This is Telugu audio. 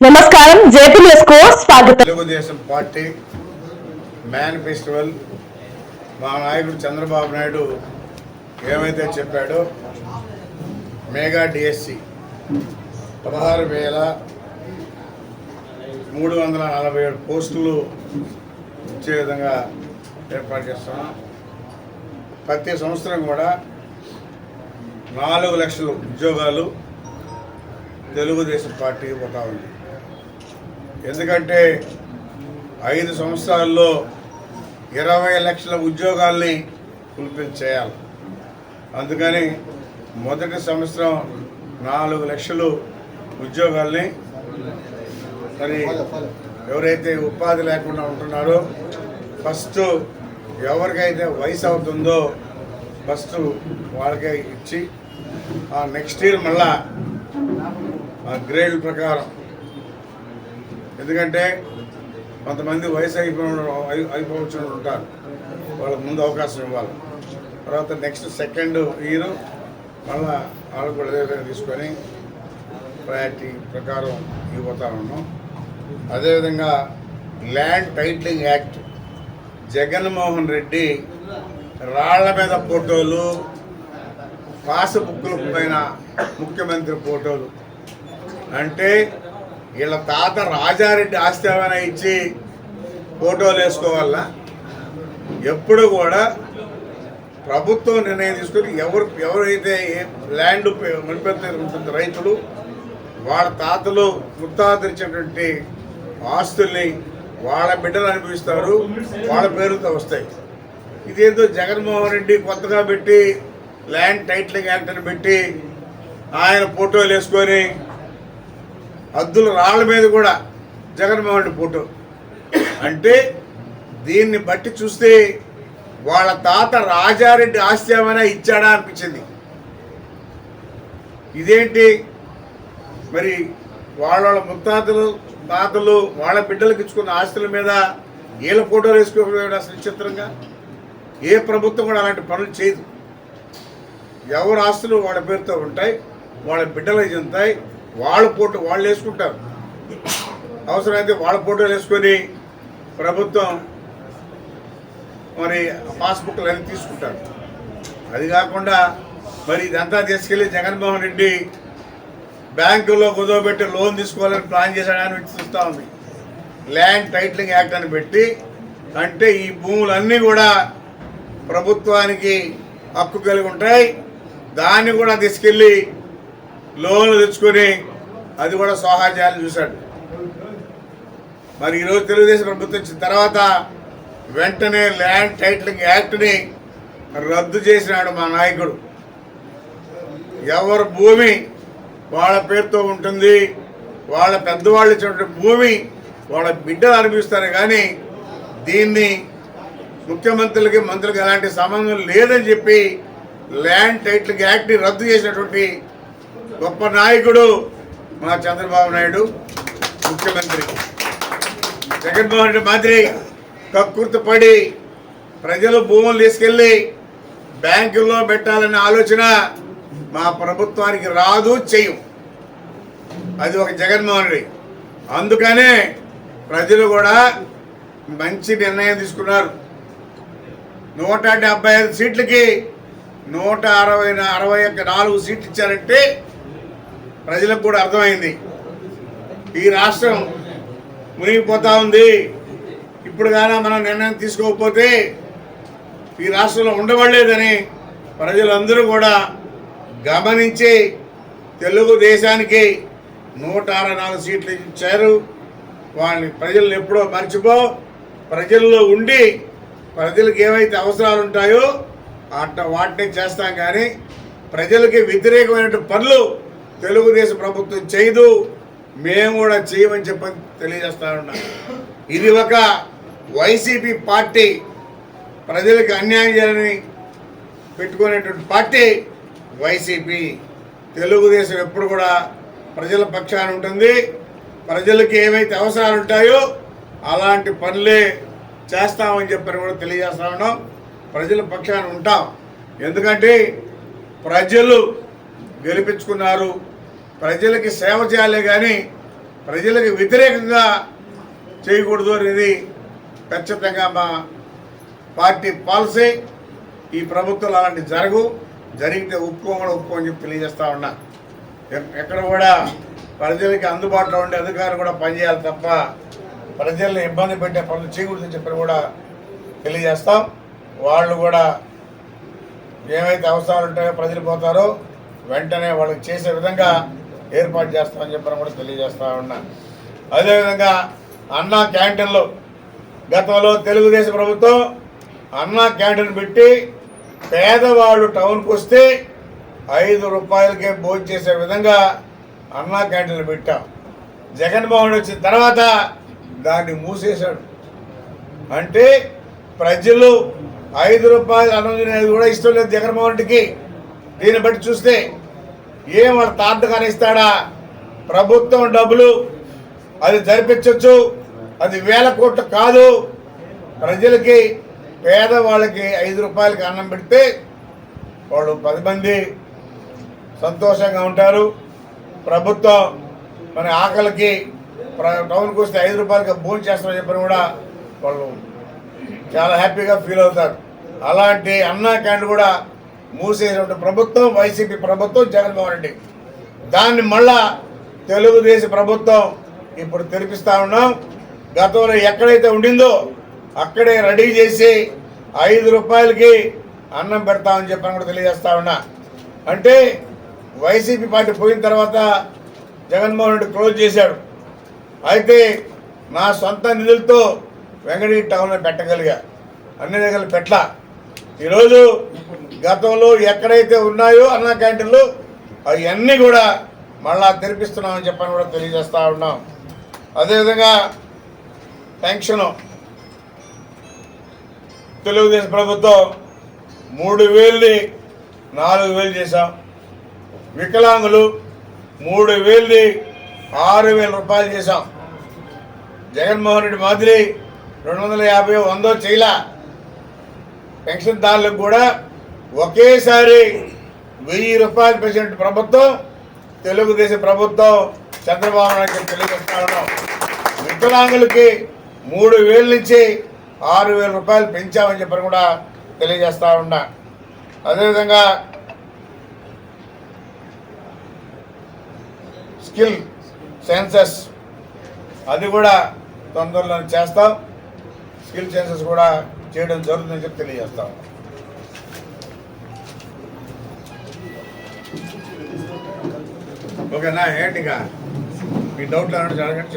నమస్కారం జేపీ న్యూస్కు స్వాగతం. తెలుగుదేశం పార్టీ మేనిఫెస్టివల్ మా నాయకుడు చంద్రబాబు నాయుడు ఏమైతే చెప్పాడో మెగా డిఎస్సి పదహారు వేల మూడు వందల నలభై ఏడు పోస్టులు ఇచ్చే విధంగా ఏర్పాటు చేస్తున్నాం. ప్రతి సంవత్సరం కూడా నాలుగు లక్షల ఉద్యోగాలు తెలుగుదేశం పార్టీకి పోతా ఉంది. ఎందుకంటే ఐదు సంవత్సరాల్లో ఇరవై లక్షల ఉద్యోగాల్ని ఫుల్ఫిల్ చేయాలి. అందుకని మొదటి సంవత్సరం నాలుగు లక్షలు ఉద్యోగాల్ని మరి ఎవరైతే ఉపాధి లేకుండా ఉంటున్నారో ఫస్ట్ ఎవరికైతే వయసు అవుతుందో ఫస్ట్ వాళ్ళకే ఇచ్చి ఆ నెక్స్ట్ ఇయర్ మళ్ళా ఆ గ్రేడ్ ప్రకారం ఎందుకంటే కొంతమంది వయసు అయిపో అయిపోవచ్చు ఉంటారు. వాళ్ళకి ముందు అవకాశం ఇవ్వాలి. తర్వాత నెక్స్ట్ సెకండ్ ఇయర్ మళ్ళా వాళ్ళు కూడా అదే తీసుకొని ప్రయారిటీ ప్రకారం ఇవ్వతా ఉన్నాం. అదేవిధంగా land titling act Jaganmohan Reddy రాళ్ళ మీద ఫోటోలు పాస్బుక్ల పైన ముఖ్యమంత్రి ఫోటోలు. అంటే వీళ్ళ తాత రాజారెడ్డి ఆస్తి ఏమైనా ఇచ్చి ఫోటోలు వేసుకోవాలా? ఎప్పుడు కూడా ప్రభుత్వం నిర్ణయం తీసుకుని ఎవరు ఎవరైతే ల్యాండ్ ఉంటుంది రైతులు వాళ్ళ తాతలు ముత్తాతలు ఇచ్చినటువంటి ఆస్తుల్ని వాళ్ళ బిడ్డలు అనిపిస్తారు వాళ్ళ పేరుతో వస్తాయి. ఇదేదో జగన్మోహన్ రెడ్డి కొత్తగా పెట్టి ల్యాండ్ టైటిలింగ్ యాక్ట్ అని పెట్టి ఆయన ఫోటోలు వేసుకొని హద్దుల రాళ్ళ మీద కూడా జగన్మోహన్ రెడ్డి ఫోటో. అంటే దీన్ని బట్టి చూస్తే వాళ్ళ తాత రాజారెడ్డి ఆస్తి ఏమైనా ఇచ్చాడా అనిపించింది. ఇదేంటి? మరి వాళ్ళ వాళ్ళ ముత్తాతలు తాతలు వాళ్ళ బిడ్డలకు ఇచ్చుకున్న ఆస్తుల మీద వీళ్ళ ఫోటోలు వేసుకోవడం అసలు విచిత్రంగా? ఏ ప్రభుత్వం కూడా అలాంటి పనులు చేయదు. ఎవరు ఆస్తులు వాళ్ళ పేరుతో ఉంటాయి వాళ్ళ బిడ్డలకు చెందుతాయి వాళ్ళ ఫోటో వాళ్ళు వేసుకుంటారు. అవసరమైతే వాళ్ళ ఫోటోలు వేసుకొని ప్రభుత్వం మరి పాస్బుక్లు అన్నీ తీసుకుంటారు. అది కాకుండా మరి ఇదంతా తీసుకెళ్ళి జగన్మోహన్ రెడ్డి బ్యాంకులో కుదవబెట్టి లోన్ తీసుకోవాలని ప్లాన్ చేశాడని చూస్తూ ఉంది. ల్యాండ్ టైటిలింగ్ యాక్ట్ అని పెట్టి అంటే ఈ భూములన్నీ కూడా ప్రభుత్వానికి హక్కు కలిగి ఉంటాయి. దాన్ని కూడా తీసుకెళ్ళి లోన్లు తెచ్చుకొని అది కూడా సోహా చేయాలని చూశాడు. మరి ఈరోజు తెలుగుదేశం ప్రభుత్వం వచ్చిన తర్వాత వెంటనే ల్యాండ్ టైటిలింగ్ యాక్ట్ని రద్దు చేసినాడు మా నాయకుడు. ఎవరు భూమి వాళ్ళ పేరుతో ఉంటుంది వాళ్ళ పెద్దవాళ్ళు ఇచ్చినటువంటి భూమి వాళ్ళ బిడ్డలు అనిపిస్తారు కానీ దీన్ని ముఖ్యమంత్రులకి మంత్రులకి ఎలాంటి సంబంధం లేదని చెప్పి ల్యాండ్ టైటిలింగ్ యాక్ట్ని రద్దు చేసినటువంటి గొప్ప నాయకుడు మా చంద్రబాబు నాయుడు ముఖ్యమంత్రి. జగన్మోహన్ రెడ్డి మంత్రి కక్కుర్తి పడి ప్రజలు భూములు తీసుకెళ్ళి బ్యాంకుల్లో పెట్టాలనే ఆలోచన మా ప్రభుత్వానికి రాదు చెయ్యం. అది ఒక జగన్మోహన్ రెడ్డి. అందుకనే ప్రజలు కూడా మంచి నిర్ణయం తీసుకున్నారు. నూట డెబ్బై ఐదు సీట్లకి నూట అరవై అరవై ఒక నాలుగు సీట్లు ఇచ్చారంటే ప్రజలకు కూడా అర్థమైంది. ఈ రాష్ట్రం మునిగిపోతా ఉంది. ఇప్పుడు కానీ మనం నిర్ణయం తీసుకోకపోతే ఈ రాష్ట్రంలో ఉండబడలేదని ప్రజలందరూ కూడా గమనించి తెలుగుదేశానికి నూట అరవై నాలుగు సీట్లు ఇచ్చారు. వాళ్ళని ప్రజలను ఎప్పుడో మర్చిపో ప్రజల్లో ఉండి ప్రజలకు ఏవైతే అవసరాలు ఉంటాయో అట్ట వాటిని చేస్తాం కానీ ప్రజలకి వ్యతిరేకమైన పనులు తెలుగుదేశం ప్రభుత్వం చేయదు. మేము కూడా చేయమని చెప్పని తెలియజేస్తా ఉన్నాం. ఇది ఒక వైసీపీ పార్టీ ప్రజలకు అన్యాయం చేయాలని పెట్టుకునేటువంటి పార్టీ వైసీపీ. తెలుగుదేశం ఎప్పుడు కూడా ప్రజల పక్షాన ఉంటుంది. ప్రజలకి ఏవైతే అవసరాలు ఉంటాయో అలాంటి పనులే చేస్తామని చెప్పని కూడా తెలియజేస్తా ఉన్నాం. ప్రజల పక్షాన ఉంటాం. ఎందుకంటే ప్రజలు గెలిపించుకున్నారు. ప్రజలకి సేవ చేయాలి కానీ ప్రజలకు వ్యతిరేకంగా చేయకూడదు అనేది ఖచ్చితంగా మా పార్టీ పాలసీ. ఈ ప్రభుత్వంలో అలాంటి జరగు. జరిగితే ఒప్పుకోమని ఒప్పుకోమని చెప్పి తెలియజేస్తా ఉన్నా. ఎక్కడ కూడా ప్రజలకి అందుబాటులో ఉండే అధికారులు కూడా పనిచేయాలి తప్ప ప్రజల్ని ఇబ్బంది పెట్టే పనులు చేయకూడదని చెప్పి కూడా తెలియజేస్తాం. వాళ్ళు కూడా ఏవైతే అవసరాలు ఉంటాయో ప్రజలు పోతారో వెంటనే వాళ్ళకి చేసే విధంగా ఏర్పాటు చేస్తామని చెప్పని కూడా తెలియజేస్తా ఉన్నా. అదేవిధంగా అన్నా క్యాంటీన్లు గతంలో తెలుగుదేశం ప్రభుత్వం అన్నా క్యాంటీన్ పెట్టి పేదవాళ్ళు టౌన్కి వస్తే ఐదు రూపాయలకే భోజనం చేసే విధంగా అన్నా క్యాంటీన్లు పెట్టాం. జగన్మోహన్ వచ్చిన తర్వాత దాన్ని మూసేశాడు. అంటే ప్రజలు ఐదు రూపాయలు అన్నం తినేది కూడా ఇష్టం లేదు జగన్మోహన్ రెడ్డికి. దీన్ని బట్టి చూస్తే ఏం మన తాతగానే ఇస్తాడా ప్రభుత్వం డబ్బులు అది జరిపించవచ్చు అది వేల కోట్లు కాదు. ప్రజలకి పేదవాళ్ళకి ఐదు రూపాయలకి అన్నం పెడితే వాళ్ళు పది మంది సంతోషంగా ఉంటారు. ప్రభుత్వం మన ఆకలికి టౌన్కి వస్తే ఐదు రూపాయలకి భోజనం చేస్తామని చెప్పని కూడా వాళ్ళు చాలా హ్యాపీగా ఫీల్ అవుతారు. అలాంటి అన్నా క్యాండ్ కూడా మూసేసినటువంటి ప్రభుత్వం వైసీపీ ప్రభుత్వం జగన్మోహన్ రెడ్డి. దాన్ని మళ్ళా తెలుగుదేశం ప్రభుత్వం ఇప్పుడు తెరిపిస్తా ఉన్నాం. గతంలో ఎక్కడైతే ఉండిందో అక్కడే రెడీ చేసి ఐదు రూపాయలకి అన్నం పెడతామని చెప్పని కూడా తెలియజేస్తా ఉన్నా. అంటే వైసీపీ పార్టీ పోయిన తర్వాత జగన్మోహన్ రెడ్డి క్లోజ్ చేశాడు. అయితే నా సొంత నిధులతో వెంకటగిరి టౌన్లో పెట్టగలిగా. అన్ని దగ్గర పెట్ల ఈరోజు గతంలో ఎక్కడైతే ఉన్నాయో అన్న క్యాంటీన్లు అవన్నీ కూడా మళ్ళా తెరిపిస్తున్నామని చెప్పని కూడా తెలియజేస్తూ ఉన్నాం. అదేవిధంగా పెన్షను. తెలుగుదేశం ప్రభుత్వం మూడు వేలుని నాలుగు వేలు చేశాం. వికలాంగులు మూడు వేలుని ఆరు వేల రూపాయలు చేశాం. జగన్మోహన్ రెడ్డి మాదిరి రెండు వందల యాభై వందో చేయలా పెన్షన్దారులకు కూడా ఒకేసారి వెయ్యి రూపాయలు పెంచిన ప్రభుత్వం తెలుగుదేశం ప్రభుత్వం చంద్రబాబు నాయుడు తెలియజేస్తా వికలాంగులకి మూడు వేల నుంచి ఆరు వేల రూపాయలు పెంచామని చెప్పని కూడా తెలియజేస్తా ఉన్నా. అదేవిధంగా స్కిల్ సెన్సస్ అది కూడా తొందరలో చేస్తాం. స్కిల్ సెన్సస్ కూడా చేయడం జరుగుతుందని చెప్పి తెలియజేస్తాం ఓకేనా ఏంటి ఇక? మీ డౌట్లు అన్నట్టు జరగండి